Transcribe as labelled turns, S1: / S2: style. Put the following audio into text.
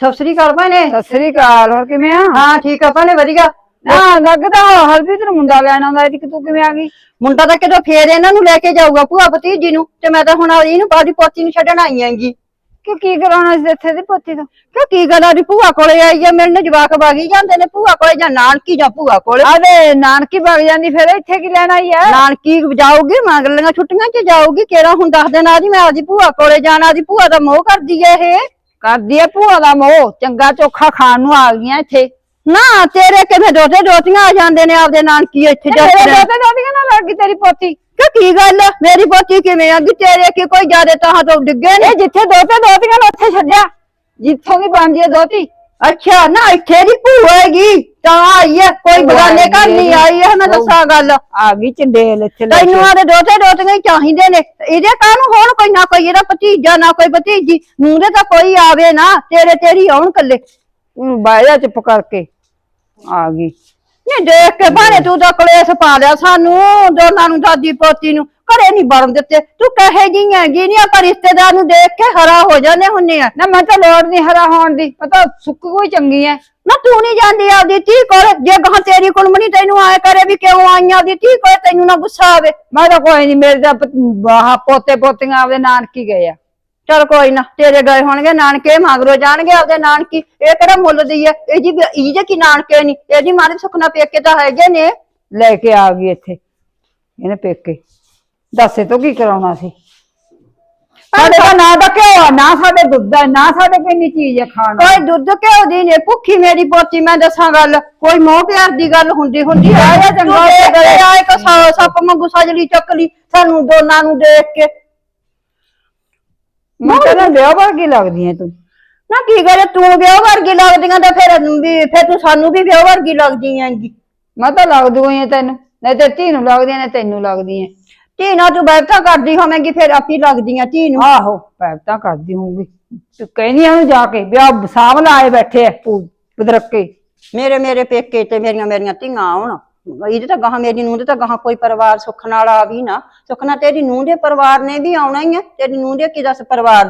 S1: ਸਤਿ ਸ੍ਰੀ ਅਕਾਲ ਭੈਣੇ।
S2: ਸਤਿ ਸ੍ਰੀ ਅਕਾਲ ਹੋਰ ਕਿਵੇਂ ਆ?
S1: ਹਾਂ ਠੀਕ ਆ ਭੈਣੇ ਵਧੀਆ।
S2: ਨਾ ਲੱਗਦਾ ਹਰਪ੍ਰੀਤ ਨੂੰ ਮੁੰਡਾ ਲੈਣ ਆਉਂਦਾ ਕਿ ਤੂੰ ਕਿਵੇਂ ਆ ਗਈ?
S1: ਮੁੰਡਾ ਤਾਂ ਕਿਦੋਂ ਫੇਰ ਇਹਨਾਂ ਨੂੰ ਲੈ ਕੇ ਜਾਊਗਾ ਭੂਆ ਭਤੀਜੀ ਨੂੰ ਤੇ ਮੈਂ ਤਾਂ ਹੁਣ ਇਹਨੂੰ ਬਾਦੀ ਪੋਤੀ ਨੂੰ ਛੱਡਣ ਆਈ ਆਂਗੀ
S2: ਕਿ ਕੀ ਕਰਾਉਣਾ ਸੀ ਇੱਥੇ ਦੀ ਪੋਤੀ ਤੋਂ?
S1: ਕਿ ਕੀ ਗੱਲ ਆ ਦੀ ਭੂਆ ਕੋਲੇ ਆਈ ਆ ਮੇਰੇ ਨਾਲ ਜਵਾਕ ਬਾਗੀ ਜਾਂਦੇ ਨੇ ਭੂਆ ਕੋਲੇ ਜਾਂ ਨਾਨਕੀ ਜਾਂ ਭੂਆ ਕੋਲੇ।
S2: ਆਵੇ ਨਾਨਕੀ ਵਗ ਜਾਂਦੀ ਫਿਰ ਇੱਥੇ ਕੀ ਲੈਣ ਆਈ ਆ?
S1: ਨਾਨਕੀ ਜਾਊਗੀ ਮੰਗ ਲਈਆਂ ਛੁੱਟੀਆਂ 'ਚ ਜਾਊਗੀ ਕਿਹੜਾ ਹੁਣ ਦੱਸ ਦੇਣਾ ਆਦੀ ਮੈਂ ਆਦੀ ਭੂਆ ਕੋਲੇ ਜਾਣਾ ਆਦੀ ਭੂਆ ਦਾ ਮੋਹ ਕਰਦੀ ਐ ਇਹ।
S2: ਕਰਦੀ ਆ ਭੂਆ ਦਾ ਮੋਹ ਚੰਗਾ ਚੋਖਾ ਖਾਣ ਨੂੰ ਆ ਗਈਆਂ ਇੱਥੇ।
S1: ਨਾ ਤੇਰੇ ਕਿਵੇਂ ਦੋਤੇ ਦੋਤੀਆਂ ਆ ਜਾਂਦੇ ਨੇ ਆਪਦੇ ਨਾਨਕੀ ਇੱਥੇ ਜਾ
S2: ਤੇਰੇ ਦੋਤੇ ਦੋਤੀਆਂ ਨਾਲ ਲੱਗ ਗਈ ਤੇਰੀ ਪੋਤੀ?
S1: ਕਿ ਕੀ ਗੱਲ ਆ? ਮੇਰੀ ਪੋਤੀ ਕਿਵੇਂ ਆ? ਗਈ ਤੇਰੇ ਕੀ ਕੋਈ ਜ਼ਿਆਦੇ ਤਾਂ ਤੋਂ ਡਿੱਗੇ ਨੇ।
S2: ਇਹ ਜਿੱਥੇ ਦੋਤੇ ਦੋਤੀਆਂ ਨੂੰ ਉੱਥੇ ਛੱਡਿਆ ਜਿੱਥੋਂ ਦੀ ਬਣਦੀ ਆ ਦੋਤੀ
S1: ਅੱਛਾ ਨਾ ਇੱਥੇ ਦੀ ਭੂਆ ਹੈਗੀ ਤਾਂ ਆਈ ਹੈ ਕੋਈ ਬਗਾਨੇ ਘਰ ਨਹੀਂ
S2: ਹੈ।
S1: ਆਈ ਹੈ ਮੈਂ ਦੱਸਾਂ ਗੱਲ।
S2: ਆ ਗਈ ਚੰਡੇਲ ਇੱਥੇ ਲੈ
S1: ਤੈਨੂੰ। ਆਦੇ ਦੋਤੇ ਦੋਤੀਆਂ ਹੀ ਚਾਹੀਦੇ ਨੇ। ਇਹਦੇ ਕਾਹਨੂੰ ਹੋਣ ਕੋਈ ਨਾ ਕੋਈ ਇਹਦਾ ਭਤੀਜਾ ਨਾ ਕੋਈ ਭਤੀਜੀ। ਦੇ ਤਾਂ ਕੋਈ ਆਵੇ ਨਾ ਤੇਰੇ ਤੇਰੀ ਆਉਣ ਕੱਲੇ
S2: ਹੁਣ ਬਾਹਰ ਜਾ ਚੁੱਪ ਕਰਕੇ। ਆ ਗਈ।
S1: ਨਹੀਂ ਦੇਖ ਕੇ ਭਾਣੇ ਤੂੰ ਤਾਂ ਕਲੇਸ਼ ਪਾ ਲਿਆ ਸਾਨੂੰ ਦੋਨਾਂ ਨੂੰ ਦਾਦੀ ਪੋਤੀ ਨੂੰ। ਘਰੇ ਨਹੀਂ ਵੜਨ ਦਿੱਤੇ। ਤੂੰ ਕਹੇ ਜੀ ਹੈਗੀ ਨਹੀਂ ਆਪਾਂ ਰਿਸ਼ਤੇਦਾਰ ਨੂੰ ਦੇਖ ਕੇ ਹਰਾ ਹੋ ਜਾਂਦੇ ਹੁੰਨੇ ਆ।
S2: ਨਾ ਮੈਂ ਤਾਂ ਲੋੜ ਨਹੀਂ ਹਰਾ ਹੋਣ ਦੀ। ਪਤਾ ਸੁੱਕ ਕੋਈ ਚੰਗੀ ਐ।
S1: ਨਾ ਤੂੰ ਨਹੀਂ ਜਾਂਦੀ ਆਪਦੀ ਧੀ ਕੋਲ। ਜੇ ਗਾਂ ਤੇਰੀ ਕੁਲਮਣੀ ਤੈਨੂੰ ਆਏ ਕਰੇ ਵੀ ਕਿਉਂ ਆਈਆਂ ਆਪਦੀ ਧੀ ਕੋਲ ਤੈਨੂੰ ਨਾ ਗੁੱਸਾ ਆਵੇ।
S2: ਮੈਂ ਤਾਂ ਕੋਈ ਨਹੀਂ ਮੇਰੇ ਤਾਂ ਆਹ ਪੋਤੇ ਪੋਤੀਆਂ ਆਪਦੇ ਨਾਨਕੀ ਗਏ ਆ।
S1: ਚਲ ਕੋਈ ਨਾ ਤੇਰੇ ਗਏ ਹੋਣਗੇ ਨਾਨਕੇ ਮਗਰੋਂ ਜਾਣਗੇ ਆਪਦੇ ਨਾਨਕੀ। ਇਹ ਕਿਹੜਾ ਮੁੱਲ ਦੀ ਹੈ ਇਹ ਜੀ ਇਹ ਜੇ ਕੀ ਨਾਨਕੇ ਨਹੀਂ ਇਹਦੀ ਮਾਰੇ ਸੁਖਨਾ ਪੇਕੇ ਤਾਂ ਹੈਗੇ ਨੇ।
S2: ਲੈ ਕੇ ਆ ਗਈ ਇੱਥੇ। ਇਹਨੇ ਪੇਕੇ। ਦੱਸੇ ਤੋਂ ਕੀ ਕਰਾਉਣਾ ਸੀ? ਸਾਡੇ ਦਾ ਨਾ ਤਾਂ ਘਿਓ ਆ, ਨਾ ਸਾਡੇ ਦੁੱਧ ਹੈ ਨਾ ਸਾਡੇ ਕੋਈ ਚੀਜ਼ ਹੈ ਖਾਣ ਨੂੰ।
S1: ਕੋਈ ਦੁੱਧ ਘਿਓ ਦੀ ਨੇ ਭੁੱਖੀ ਮੇਰੀ ਪੋਤੀ ਮੈਂ ਦੱਸਾਂ ਗੱਲ ਕੋਈ ਮੋਹ ਪਿਆਰ ਦੀ ਗੱਲ ਹੁੰਦੀ ਹੁੰਦੀ ਆ।
S2: ਜਾ ਚੰਗਾ
S1: ਕੇ ਆਏ ਕਿ ਸੱਪ ਮੰਗੂ ਸਜਲੀ ਚੱਕ ਲਈ ਸਾਨੂੰ ਦੋਨਾਂ ਨੂੰ ਦੇਖ ਕੇ।
S2: ਮੈਂ ਕਹਿੰਦਾ ਵਿਆਹ ਵਰਗੀ ਲੱਗਦੀ ਐ ਤੂੰ।
S1: ਨਾ ਕੀ ਕਰੇ ਤੂੰ ਵਿਆਹ ਵਰਗੀ ਲੱਗਦੀਆਂ ਤਾਂ ਫਿਰ ਵੀ ਫਿਰ ਤੂੰ ਸਾਨੂੰ ਵੀ ਵਿਆਹ ਵਰਗੀ ਲੱਗਦੀ ਹੈਂਗੀ
S2: ਮੈਂ ਤਾਂ ਲੱਗ ਦੂਈ ਐ ਤੈਨੂੰ ਨਹੀਂ ਤੇ ਧੀ ਨੂੰ ਲੱਗਦੀ ਨੇ ਤੈਨੂੰ ਲੱਗਦੀ ਐ।
S1: ਧੀ ਨਾਲ ਤੂੰ ਬੈਠਾ ਕਰਦੀ ਹੋਵੇਂਗੀ ਫਿਰ ਆਪੀ ਲੱਗਦੀਆਂ ਧੀ ਨੂੰ।
S2: ਆਹੋ ਪੈਪਤਾ ਕਰਦੀ ਹੋਊਗੀ। ਤੂੰ ਕਹਿੰਦੀ ਆ ਉਹਨੂੰ ਜਾ ਕੇ ਵਿਆਹ ਸਾਂਭ ਲਾਏ ਬੈਠੇ ਐ ਬਦਰਕੇ
S1: ਮੇਰੇ ਮੇਰੇ ਪੇਕੇ ਤੇ ਮੇਰੀਆਂ ਮੇਰੀਆਂ ਧੀਆਂ ਆਉਣ ਇਹਦੇ ਤਾਂ ਗਾਹਾਂ ਮੇਰੀ ਨੂੰਹ ਦੇ ਤਾਂ ਗਾਹਾਂ ਕੋਈ ਪਰਿਵਾਰ ਸੁੱਖ ਨਾਲ ਆ ਵੀ ਨਾ। ਸੁੱਖ ਨਾਲ ਤੇਰੀ ਨੂੰਹ ਦੇ ਪਰਿਵਾਰ ਨੇ ਵੀ ਆਉਣਾ ਹੀ ਹੈ ਤੇਰੀ ਨੂੰਹ ਦੇ ਕੀ ਦੱਸ ਪਰਿਵਾਰ